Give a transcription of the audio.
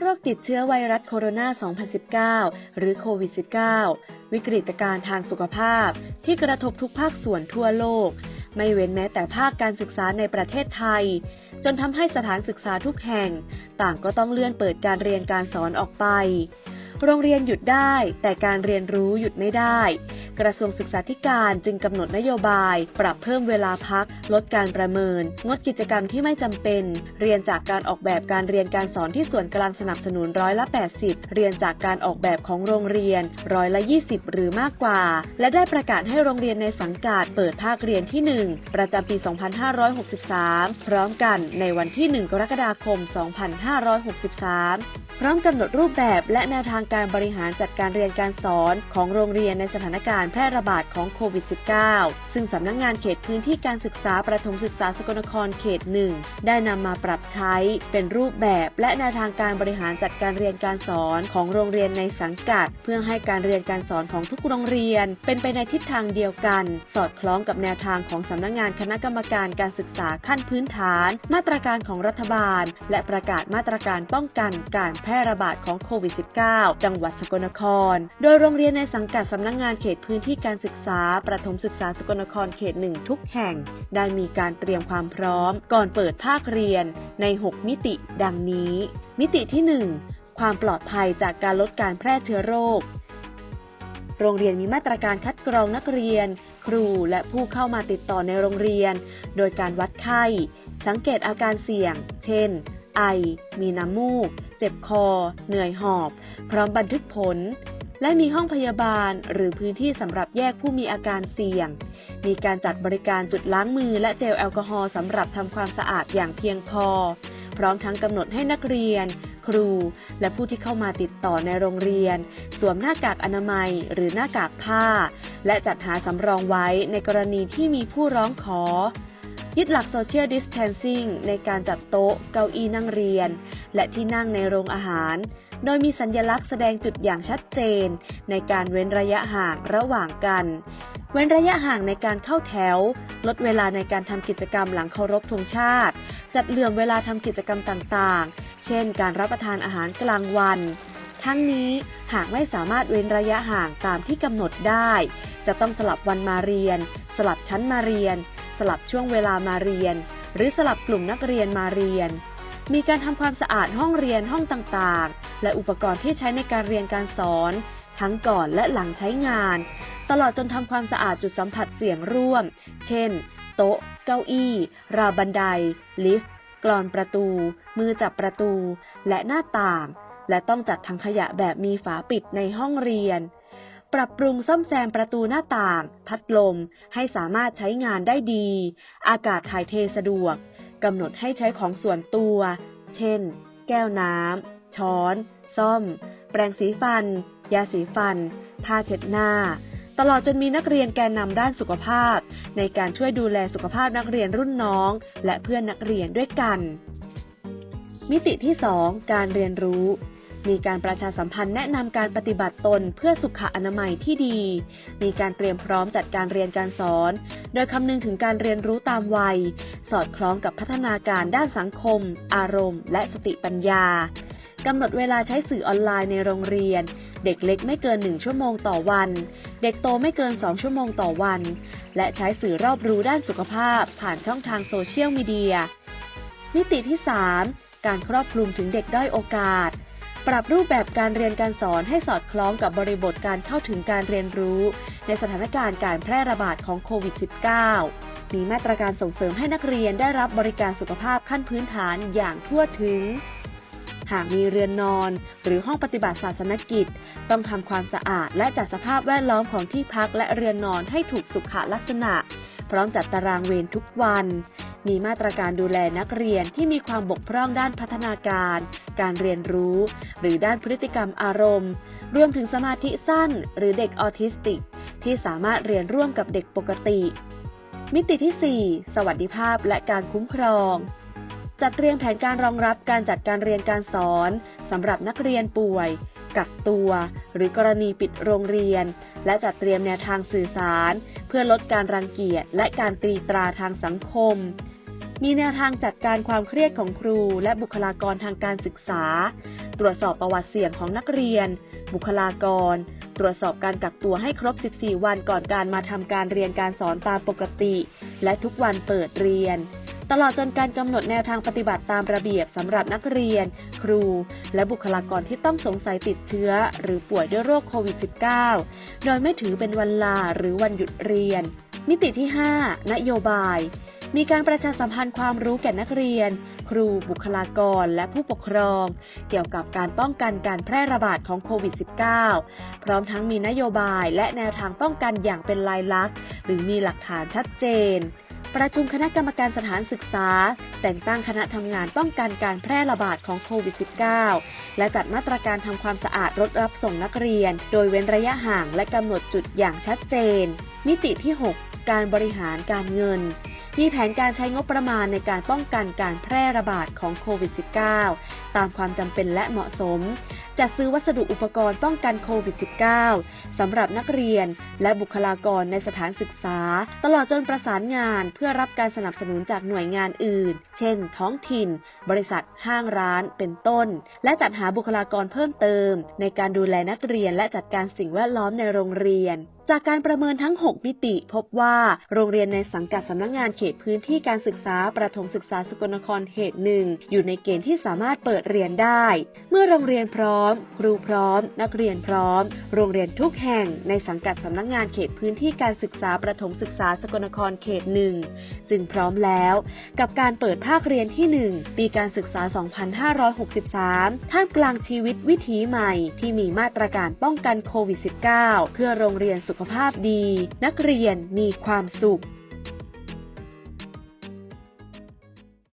โรคติดเชื้อไวรัสโคโรนา 2019 หรือโควิด -19 วิกฤตการณ์ทางสุขภาพ ที่กระทบทุกภาคส่วนทั่วโลก ไม่เว้นแม้แต่ภาคการศึกษาในประเทศไทย จนทำให้สถานศึกษาทุกแห่ง ต่างก็ต้องเลื่อนเปิดการเรียนการสอนออกไป โรงเรียนหยุดได้ แต่การเรียนรู้หยุดไม่ได้ กระทรวงศึกษาธิการจึงกำหนดนโยบาย ปรับเพิ่มเวลาพัก ลดการประเมิน งดกิจกรรมที่ไม่จำเป็น เรียนจากการออกแบบการเรียนการสอนที่ส่วนกลางสนับสนุนร้อยละ 80 เรียนจากการออกแบบของโรงเรียนร้อยละ 20 หรือมากกว่า และได้ประกาศให้โรงเรียนในสังกัดเปิดภาคเรียนที่ 1 ประจำปี 2563 พร้อมกันในวันที่ 1 กรกฎาคม 2563พร้อมกำหนดรูปแบบและแนวทางการบริหารจัดการเรียนการสอนของโรงเรียนในสถานการณ์แพร่ระบาดของโควิด -19 ซึ่งสำนักงงานเขตพื้นที่การศึกษาประถมศึกษาสกลนครเขตหนึ่งได้นำมาปรับใช้เป็นรูปแบบและแนวทางการบริหารจัดการเรียนการสอนของโรงเรียนในสังกัด เพื่อให้การเรียนการสอนของทุกโรงเรียน เป็นไปในทิศทางเดียวกัน สอดคล้องกับแนวทางของสำนักงงานคณะกรรมการการศึกษาขั้นพื้นฐาน มาตรการของรัฐบาล และประกาศมาตรการป้องกันการแพร่ระบาดของโควิด -19 จังหวัดสกลนคร โดยโรงเรียนในสังกัดสำนักงงานเขตพื้นที่การศึกษาประถมศึกษาสกลนครเขตหนึ่งทุกแห่ง ได้มีการเตรียมความพร้อม ก่อนเปิดภาคเรียนใน 6 มิติดังนี้ มิติที่ 1 ความปลอดภัยจากการลดการแพร่เชื้อโรค โรงเรียนมีมาตรการคัดกรองนักเรียน ครูและผู้เข้ามาติดต่อในโรงเรียน โดยการวัดไข้ สังเกตอาการเสี่ยง เช่น ไอ มีน้ำมูก เจ็บคอ เหนื่อยหอบ พร้อมบันทึกผล และมีห้องพยาบาลหรือพื้นที่สำหรับแยกผู้มีอาการเสี่ยง มีการจัดบริการจุดล้างมือและเจลแอลกอฮอล์สำหรับทำความสะอาดอย่างเพียงพอ พร้อมทั้งกำหนดให้นักเรียน ครู และผู้ที่เข้ามาติดต่อในโรงเรียน สวมหน้ากากอนามัย หรือหน้ากากผ้า และจัดหาสำรองไว้ในกรณีที่มีผู้ร้องขอ ยึดหลัก Social Distancing ในการจัดโต๊ะ เก้าอี้นั่งเรียน และที่นั่งในโรงอาหาร โดยมีสัญลักษณ์แสดงจุดอย่างชัดเจน ในการเว้นระยะห่างระหว่างกัน เว้นระยะห่างในการเข้าแถว ลดเวลาในการทำกิจกรรมหลังเคารพธงชาติ จัดเหลื่อมเวลาทำกิจกรรมต่างๆ เช่น การรับประทานอาหารกลางวัน ทั้งนี้หากไม่สามารถเว้นระยะห่างตามที่กำหนดได้ จะต้องสลับวันมาเรียน สลับชั้นมาเรียน สลับช่วงเวลามาเรียน หรือสลับกลุ่มนักเรียนมาเรียน มีการทำความสะอาดห้องเรียนห้องต่างๆ และอุปกรณ์ที่ใช้ในการเรียนการสอน ทั้งก่อนและหลังใช้งาน ตลอดจนทำความสะอาดจุดสัมผัสเสียงร่วม เช่น โต๊ะ เก้าอี้ ราวบันได ลิฟต์ กรอนประตู มือจับประตู และหน้าต่าง และต้องจัดถังขยะแบบมีฝาปิดในห้องเรียนปรับปรุงซ่อมแซมประตูหน้าต่าง พัดลม ให้สามารถใช้งานได้ดี อากาศถ่ายเทสะดวก กำหนดให้ใช้ของส่วนตัว เช่น แก้วน้ำ ช้อน ซ่อม แปรงสีฟัน ยาสีฟัน ผ้าเช็ดหน้า ตลอดจนมีนักเรียนแกนนำด้านสุขภาพ ในการช่วยดูแลสุขภาพนักเรียนรุ่นน้อง และเพื่อนนักเรียนด้วยกัน มิติที่ 2 การเรียนรู้มีการประชาสัมพันธ์แนะนำการปฏิบัติตนเพื่อสุขอนามัยที่ดี มีการเตรียมพร้อมจัดการเรียนการสอน โดยคำนึงถึงการเรียนรู้ตามวัย สอดคล้องกับพัฒนาการด้านสังคม อารมณ์ และสติปัญญา กำหนดเวลาใช้สื่อออนไลน์ในโรงเรียน เด็กเล็กไม่เกิน 1 ชั่วโมงต่อวัน เด็กโตไม่เกิน 2 ชั่วโมงต่อวัน และใช้สื่อรอบรู้ด้านสุขภาพ ผ่านช่องทางโซเชียลมีเดีย มิติที่ 3 การครอบคลุมถึงเด็กด้อยโอกาส ปรับรูปแบบการเรียนการสอนให้สอดคล้องกับบริบทการเข้าถึงการเรียนรู้ ในสถานการณ์การแพร่ระบาดของโควิด -19 มีมาตรการส่งเสริมให้นักเรียนได้รับบริการสุขภาพขั้นพื้นฐานอย่างทั่วถึง หากมีเรือนนอน หรือห้องปฏิบัติศาสนกิจ ต้องทำความสะอาดและจัดสภาพแวดล้อมของที่พักและเรือนนอนให้ถูกสุขลักษณะ พร้อมจัดตารางเวรทุกวัน มีมาตรการดูแลนักเรียนที่มีความบกพร่องด้านพัฒนาการ การเรียนรู้ หรือด้านพฤติกรรมอารมณ์ รวมถึงสมาธิสั้น หรือเด็กออทิสติก ที่สามารถเรียนร่วมกับเด็กปกติมิติที่ 4 สวัสดิภาพและการคุ้มครอง จัดเตรียมแผนการรองรับการจัดการเรียนการสอนสำหรับนักเรียนป่วย กักตัว หรือกรณีปิดโรงเรียน และจัดเตรียมแนวทางสื่อสาร เพื่อลดการรังเกียจและการตรีตราทางสังคม มีแนวทางจัดการความเครียดของครู และบุคลากรทางการศึกษา ตรวจสอบประวัติเสี่ยงของนักเรียน บุคลากร ตรวจสอบการกักตัวให้ครบ 14 วันก่อนการมาทำการเรียนการสอนตามปกติ และทุกวันเปิดเรียน ตลอดจนการกำหนดแนวทางปฏิบัติตามระเบียบสำหรับนักเรียน ครู และบุคลากรที่ต้องสงสัยติดเชื้อ หรือป่วยด้วยโรคโควิด -19 โดยไม่ถือเป็นวันลาหรือวันหยุดเรียน มิติที่ 5 นโยบาย มีการประชาสัมพันธ์ความรู้แก่นักเรียน ครู บุคลากร และผู้ปกครอง เกี่ยวกับการป้องกันการแพร่ระบาดของโควิด -19 พร้อมทั้งมีนโยบายและแนวทางป้องกันอย่างเป็นลายลักษณ์ หรือมีหลักฐานชัดเจน ประชุมคณะกรรมการสถานศึกษา แต่งตั้งคณะทำงานป้องกันการแพร่ระบาดของโควิด -19 และจัดมาตรการทำความสะอาดรถรับส่งนักเรียน โดยเว้นระยะห่างและกำหนดจุดอย่างชัดเจน มิติที่ 6 การบริหารการเงินมีแผนการใช้งบประมาณในการป้องกันการแพร่ระบาดของโควิด -19 ตามความจำเป็นและเหมาะสม จัดซื้อวัสดุอุปกรณ์ป้องกันโควิด -19 สำหรับนักเรียนและบุคลากรในสถานศึกษา ตลอดจนประสานงานเพื่อรับการสนับสนุนจากหน่วยงานอื่น เช่น ท้องถิ่น บริษัท ห้างร้าน เป็นต้น และจัดหาบุคลากรเพิ่มเติม ในการดูแลนักเรียนและจัดการสิ่งแวดล้อมในโรงเรียน จากการประเมินทั้ง 6 มิติ พบว่าโรงเรียนในสังกัดสำนักงงานเขตพื้นที่การศึกษาประถมศึกษาสกลนครเขตหนึ่งอยู่ในเกณฑ์ที่สามารถเปิดเรียนได้ เมื่อโรงเรียนพร้อม ครูพร้อม นักเรียนพร้อม โรงเรียนทุกแห่งในสังกัดสำนักงงานเขตพื้นที่การศึกษาประถมศึกษาสกลนครเขตหนึ่งจึงพร้อมแล้วกับการเปิดภาคเรียนที่ 1 ปีการศึกษา 2563 ท่ามกลางชีวิตวิถีใหม่ที่มีมาตรการป้องกันโควิด -19 เพื่อโรงเรียนสุขภาพดี นักเรียนมีความสุข